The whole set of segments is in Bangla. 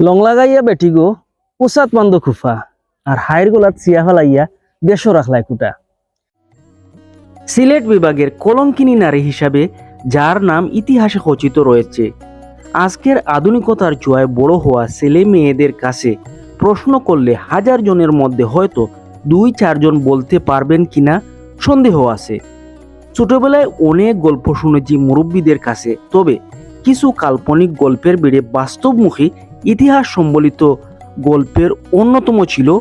লং লাগাইয়া বেটি গো পোসাত মান্দ খুফা, আর হাইর গোলাত চিয়া ফেলাইয়া দেশ রাখলাই কুটা। সিলেট বিভাগের কলঙ্কিনী নারী হিসাবে, যার নাম ইতিহাসে খচিত রয়েছে। আজকের আধুনিকতার জোয়ায় বড় হওয়া ছেলে মেয়েদের কাছে প্রশ্ন করলে হাজার জনের মধ্যে হয়তো দুই চারজন বলতে পারবেন কিনা সন্দেহ আছে। ছোটবেলায় অনেক গল্প শুনেছি মুরব্বীদের কাছে, তবে কিছু কাল্পনিক গল্পের বেড়ে বাস্তবমুখী ইতিহাস সম্বলিত গল্পের অন্যতম ছিল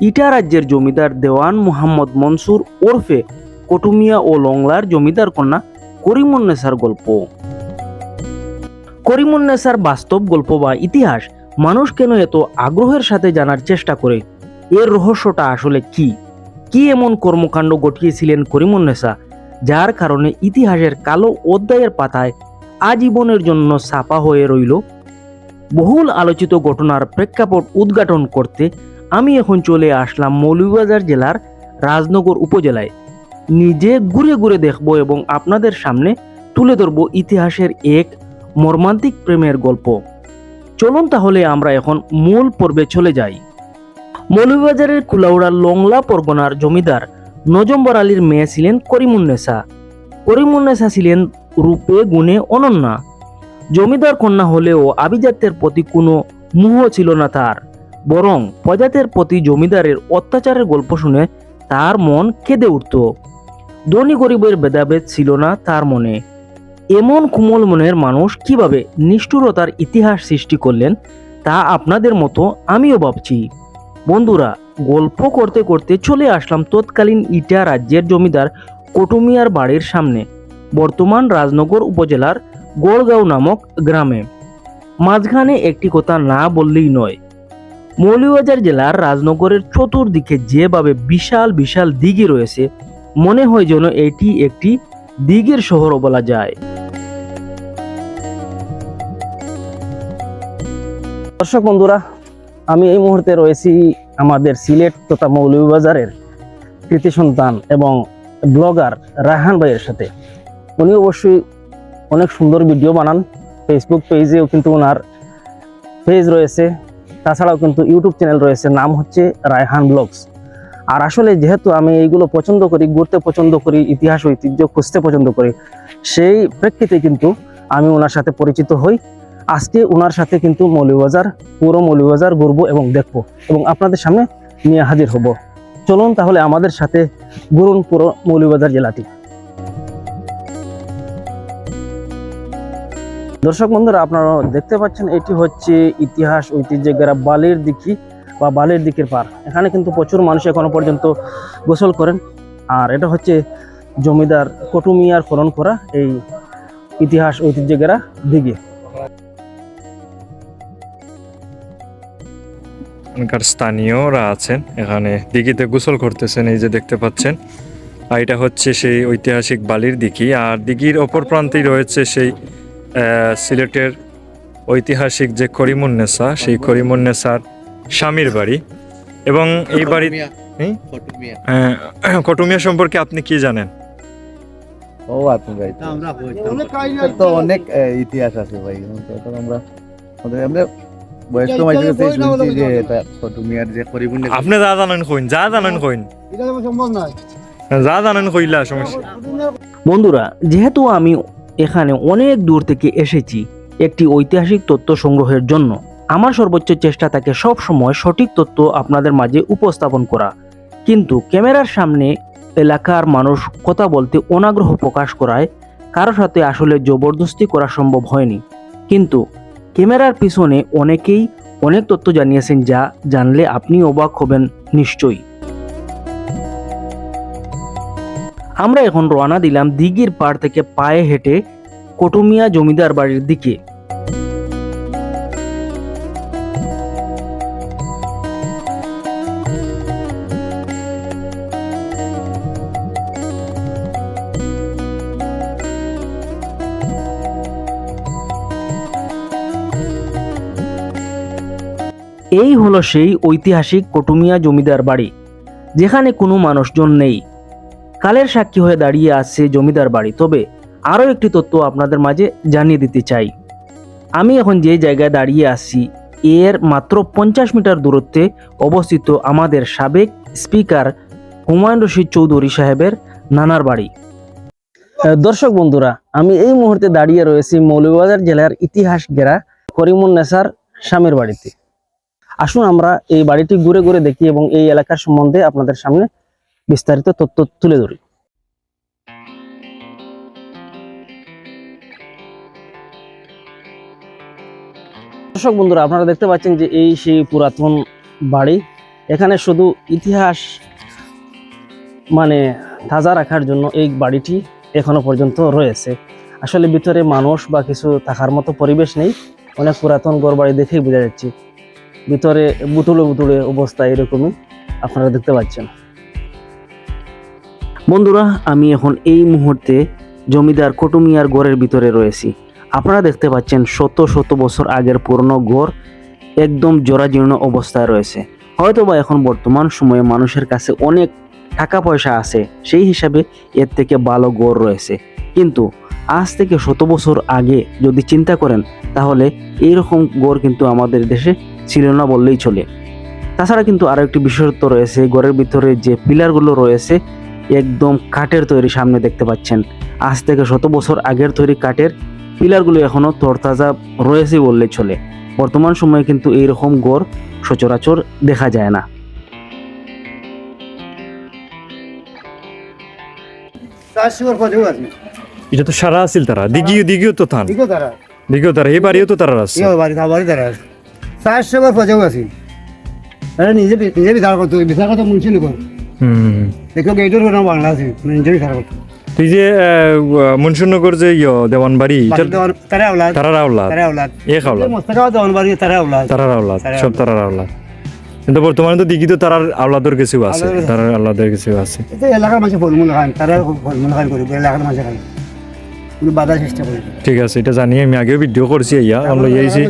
ইটা রাজ্যের জমিদার দেওয়ান মোহাম্মদ মনসুর ওরফে কটুমিয়া ও লংলার জমিদার কন্যা করিমুন্নেসার গল্প। করিমুন্নেসার বাস্তব গল্প বা ইতিহাস মানুষ কেন এত আগ্রহের সাথে জানার চেষ্টা করে? এর রহস্যটা আসলে কি? কি এমন কর্মকাণ্ড ঘটিয়েছিলেন করিমুন্নেসা যার কারণে ইতিহাসের কালো অধ্যায়ের পাতায় আজীবনের জন্য ছাপা হয়ে রইল বহুল আলোচিত ঘটনার প্রেক্ষাপট উদ্ঘাটন করতে আমি এখন চলে আসলাম মৌলভীবাজার জেলার রাজনগর উপজেলায়। নিজে ঘুরে ঘুরে দেখব এবং আপনাদের সামনে তুলে ধরব ইতিহাসের এক মর্মান্তিক প্রেমের গল্প। চলুন তাহলে আমরা এখন মূল পর্বে চলে যাই। মৌলভীবাজারের কুলাউড়ার লংলা পরগনার জমিদার নজম্বর আলীর মেয়ে ছিলেন করিমুন্নেসা করিমুন্নেসা ছিলেন রূপে গুণে অনন্যা। জমিদার কন্যা হলেও আভিজাত্যের প্রতি কোনো মোহ ছিল না তার। বরং প্রজাতের প্রতি জমিদারের অত্যাচারের গল্প শুনে তার মন কেঁদে উঠত। ধনী গরিবের ভেদাভেদ ছিল না তার মনে। এমন কোমল মনের মানুষ কীভাবে নিষ্ঠুরতার ইতিহাস সৃষ্টি করলেন, তা আপনাদের মতো আমিও ভাবছি। বন্ধুরা, গল্প করতে করতে চলে আসলাম তৎকালীন ইটা রাজ্যের জমিদার কটুমিয়ার বাড়ির সামনে। বর্তমান রাজনগর উপজেলার গোড়গাঁও নামক গ্রামে। মাঝখানে একটি কথা না বললেই নয়। মৌলভীবাজার জেলার রাজনগরের চতুর্দিকে যেভাবে বিশাল বিশাল দিঘি রয়েছে, মনে হয় যেন এটি একটি দিঘির শহর বলা যায়। দর্শক বন্ধুরা, আমি এই মুহূর্তে রয়েছি আমাদের সিলেট তথা মৌলভীবাজারের কৃতি সন্তান এবং ব্লগার রায়হান ভাইয়ের সাথে। উনি অবশ্যই অনেক সুন্দর ভিডিও বানান। ফেসবুক পেজেও কিন্তু ওনার পেজ রয়েছে। তাছাড়াও কিন্তু ইউটিউব চ্যানেল রয়েছে, নাম হচ্ছে রায়হান ব্লগস আর আসলে যেহেতু আমি এইগুলো পছন্দ করি, ঘুরতে পছন্দ করি, ইতিহাস, ঐতিহ্য খুঁজতে পছন্দ করি, সেই প্রেক্ষিতে কিন্তু আমি ওনার সাথে পরিচিত হই। আজকে ওনার সাথে কিন্তু মৌলভীবাজার, পুরো মৌলভীবাজার ঘুরবো এবং দেখব এবং আপনাদের সামনে নিয়ে হাজির হব। চলুন তাহলে আমাদের সাথে ঘুরুন পুরো মৌলভীবাজার জেলাটি। দর্শক বন্ধুরা, আপনারা দেখতে পাচ্ছেন, এটি হচ্ছে ইতিহাস ঐতিহ্য বালির দিকি বা বালির দিকের পার। এখানে কিন্তু প্রচুর মানুষ এখনও পর্যন্ত গোসল করেন। আর এটা হচ্ছে জমিদার কটুমিয়ার খনন করা এই ইতিহাস ঐতিহ্য গেরা দিঘি। এখানকার স্থানীয়রা আছেন, এখানে দিঘিতে গোসল করতেছেন, এই যে দেখতে পাচ্ছেন। আর এটা হচ্ছে সেই ঐতিহাসিক বালির দিঘি, আর দিঘির অপর প্রান্তেই রয়েছে সেই সিলেটের ঐতিহাসিক যে করিমুন্নেসা সেই করিমুন্নেসার স্বামীর বাড়ি। এবং এই বাড়ি কটুমিয়া। সম্পর্কে আপনি কি জানেন? ও আপনি ভাই তো। অনেক ইতিহাস আছে ভাই। তো তো আমরা আমরা বয়স্ক মানুষের কাছে শুনছি যে এটা ফটুমিয়ার যে করিবুন্নে আপনি যা জানেন কইন যা জানেন কইন। যা জানেন কইলা সমস্যা। বন্ধুরা যেহেতু আমি এখানে অনেক দূর থেকে এসেছি একটি ঐতিহাসিক তথ্য সংগ্রহের জন্য। আমার সর্বোচ্চ চেষ্টা থাকে সব সময় সঠিক তথ্য আপনাদের মাঝে উপস্থাপন করা। কিন্তু ক্যামেরার সামনে এলাকার মানুষ কথা বলতে অনাগ্রহ প্রকাশ করায় কারও সাথে আসলে জবরদস্তি করা সম্ভব হয়নি। কিন্তু ক্যামেরার পিছনে অনেকেই অনেক তথ্য জানিয়েছেন যা জানলে আপনি অবাক হবেন নিশ্চয়ই। আমরা এখন রওনা দিলাম দিঘির পাড় থেকে পায়ে হেঁটে কটুমিয়া জমিদার বাড়ির দিকে। এই হলো সেই ঐতিহাসিক কটুমিয়া জমিদার বাড়ি, যেখানে কোনো মানুষজন নেই। কালের সাক্ষী হয়ে দাঁড়িয়ে আছে জমিদার বাড়ি। তবে আরও একটি তথ্য আপনাদের মাঝে জানিয়ে দিতে চাই। আমি এখন যে জায়গায় দাঁড়িয়ে আছি, এর মাত্র পঞ্চাশ মিটার দূরত্বে অবস্থিত আমাদের সাবেক স্পিকার হুমায়ুন রশিদ চৌধুরী সাহেবের নানার বাড়ি। দর্শক বন্ধুরা, আমি এই মুহূর্তে দাঁড়িয়ে রয়েছি মৌলভীবাজার জেলার ইতিহাস গেরা করিমুন্নেসার স্বামীর বাড়িতে। আসুন আমরা এই বাড়িটি ঘুরে ঘুরে দেখি এবং এই এলাকার সম্বন্ধে আপনাদের সামনে বিস্তারিত তথ্য তুলে ধরি। দর্শক বন্ধুরা, আপনারা দেখতে পাচ্ছেন যে এই সেই পুরাতন বাড়ি, এখানে শুধু ইতিহাস মানে তাজা রাখার জন্য এই বাড়িটি এখনও পর্যন্ত রয়েছে। আসলে ভিতরে মানুষ বা কিছু থাকার মতো পরিবেশ নেই, অনেক পুরাতন ঘর বাড়ি দেখেই বোঝা যাচ্ছে। ভিতরে বুতুলে বুতুলে অবস্থা এরকমই, আপনারা দেখতে পাচ্ছেন। বন্ধুরা, আমি এখন এই মুহূর্তে জমিদার কটুমিয়ার গড়ের ভিতরে রয়েছি। আপনারা দেখতে পাচ্ছেন শত শত বছর আগের পুরনো গড় একদম জরাজীর্ণ অবস্থায় রয়েছে। হয়তোবা এখন বর্তমান সময়ে মানুষের কাছে অনেক টাকা পয়সা আছে, সেই হিসাবে এর থেকে ভালো গড় রয়েছে। কিন্তু আজ থেকে শত বছর আগে যদি চিন্তা করেন, তাহলে এইরকম গড় কিন্তু আমাদের দেশে ছিল না বললেই চলে। তাছাড়া কিন্তু আরও একটি বিশেষত্ব রয়েছে গড়ের ভিতরে যে পিলারগুলো রয়েছে একদম কাঠের তৈরি সামনে দেখতে পাচ্ছেন। আজ থেকে শত বছর আগের তৈরি কাঠের পিলারগুলো এখনও তরতাজা রয়েছে বললেই চলে। বর্তমান সময়ে কিন্তু এইরকম গড় সচরাচর দেখা যায় না। এটা তো সারা আছিল তারা। দিঘিও দিঘিও তো থান ঠিকও তারা। তারা এই বাড়িও তো তারা আছে। ইয়ে বাড়ি তা বাড়ি তারা আছে। চারশোর পথেও আছে আরে নিজে নিজে বিচার করতো বিচার করতো নকর হুম দেখো গেটের নাম বিচার তুই যে যে ইয় দেওয়ানবাড়ি তারা আওলাদ। তারা আওলাদ। এক আওলাদ। মোস্তাকাও দেওয়ান তারা আওলাদ। তারার আওলাদ সব আওলাদ। কিন্তু বর্তমানে তো দিঘি তো তারার আওলাদের কিছু আছে। তারার আওলাদের কিছু আছে। এলাকার মানুষ ফলমূল খান তারা ফলমূল খান করি এলাকার করি ঠিক আছে এটা জানি আমি আগেও ভিডিও করছি ইয়া আমরা ইয়েছি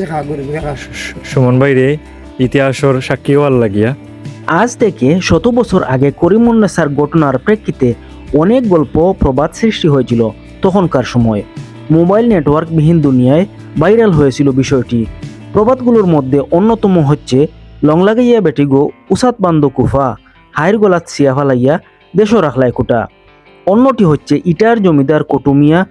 সুমন ভাইরে ইতিহাসের সাক্ষী হওয়ার লাগিয়া। আজ থেকে শত বছর আগে করিমুন্নেসার ঘটনার প্রেক্ষিতে অনেক গল্প প্রবাদ সৃষ্টি হয়েছিল তখনকার সময়। মোবাইল নেটওয়ার্কবিহীন দুনিয়ায় ভাইরাল হয়েছিল বিষয়টি। প্রবাদগুলোর মধ্যে অন্যতম হচ্ছে লংলাগাইয়া বেটিগো উসাত বান্দ কুফা হাইর গলাত সিয়া ফালাইয়া দেশ রাখলাই কুটা অন্যটি হচ্ছে ইটার জমিদার কটুমিয়া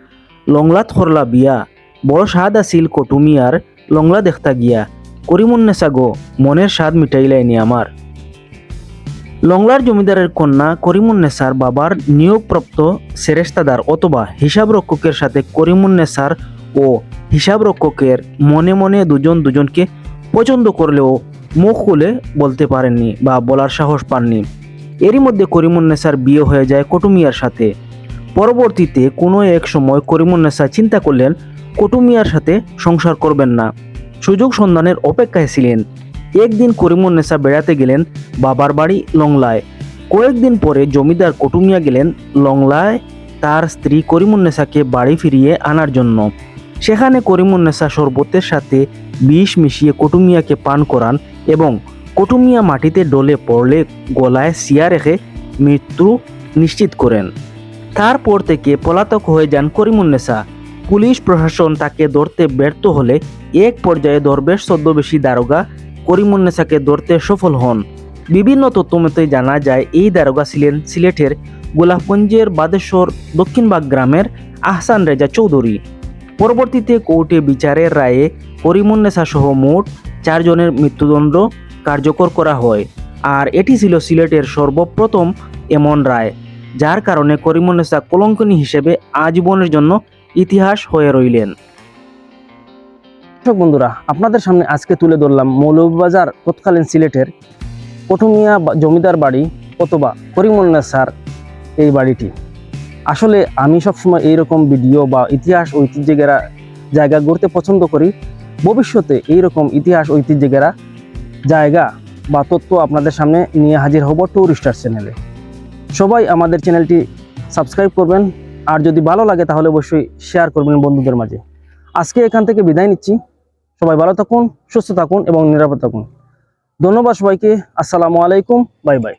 লংলাত খরলা বিয়া, বড় স্বাদ আছিল কটুমিয়ার লংলা দেখতা গিয়া। করিমুন্নেসা গো, মনের স্বাদ মিটাইলাইনি আমার। লংলার জমিদারের কন্যা করিমুন্নেসার বাবার নিয়োগপ্রাপ্ত সেরেস্তাদার অথবা হিসাবরক্ষকের সাথে করিমুন্নেসার ও হিসাবরক্ষকের মনে মনে দুজন দুজনকে পছন্দ করলেও মুখ খুলে বলতে পারেননি বা বলার সাহস পাননি। এরই মধ্যে করিমুন্নেসার বিয়ে হয়ে যায় কটুমিয়ার সাথে। পরবর্তীতে কোনো এক সময় করিমুন্নেসা চিন্তা করলেন, কটুমিয়ার সাথে সংসার করবেন না। সুযোগ সন্ধানের অপেক্ষায় ছিলেন। একদিন করিমুন্নেসা বেড়াতে গেলেন বাবার বাড়ি লংলায়। কয়েকদিন পরে জমিদার কটুমিয়া গেলেন লংলায় তার স্ত্রী করিমুন্নেসাকে বাড়ি ফিরিয়ে আনার জন্য। সেখানে করিমুন্নেসা শরবতের সাথে বিষ মিশিয়ে কটুমিয়াকে পান করান এবং কটুমিয়া মাটিতে ডলে পড়লে গলায় সিয়া রেখে মৃত্যু নিশ্চিত করেন। তারপর থেকে পলাতক হয়ে যান করিমুন্নেসা পুলিশ প্রশাসন তাকে ধরতে ব্যর্থ হলে এক পর্যায়ে দরবেশ ছদ্মবেশী দারোগা করিমুন্নেসাকে ধরতে সফল হন। বিভিন্ন তথ্যমতে জানা যায়, এই দারোগা ছিলেন সিলেটের গোলাপগঞ্জের বাদেশ্বর দক্ষিণবাগ গ্রামের আহসান রেজা চৌধুরী। পরবর্তীতে কোর্টে বিচারের রায়ে করিমুন্নেসা সহ মোট চারজনের মৃত্যুদণ্ড কার্যকর করা হয়। আর এটি ছিল সিলেটের সর্বপ্রথম এমন রায়, যার কারণে করিমুন্নেসা কলঙ্কনী হিসেবে আজীবনের জন্য ইতিহাস হয়ে রইলেন। দর্শক বন্ধুরা, আপনাদের সামনে আজকে তুলে ধরলাম মৌলভীবাজার তৎকালীন সিলেটের পটুমিয়া জমিদার বাড়ি অথবা করিমুন্নেসার এই বাড়িটি। আসলে আমি সবসময় এইরকম ভিডিও বা ইতিহাস ঐতিহ্যেরা জায়গা ঘুরতে পছন্দ করি। ভবিষ্যতে এইরকম ইতিহাস ঐতিহ্যেরা জায়গা বা তথ্য আপনাদের সামনে নিয়ে হাজির হব টুরিস্টার চ্যানেলে। সবাই আমাদের চ্যানেলটি সাবস্ক্রাইব করবেন, আর যদি ভালো লাগে তাহলে অবশ্যই শেয়ার করবেন বন্ধুদের মাঝে। আজকে এখান থেকে বিদায় নিচ্ছি। সবাই ভালো থাকুন সুস্থ থাকুন এবং নিরাপদ থাকুন। ধন্যবাদ সবাইকে আসসালামু আলাইকুম বাই বাই।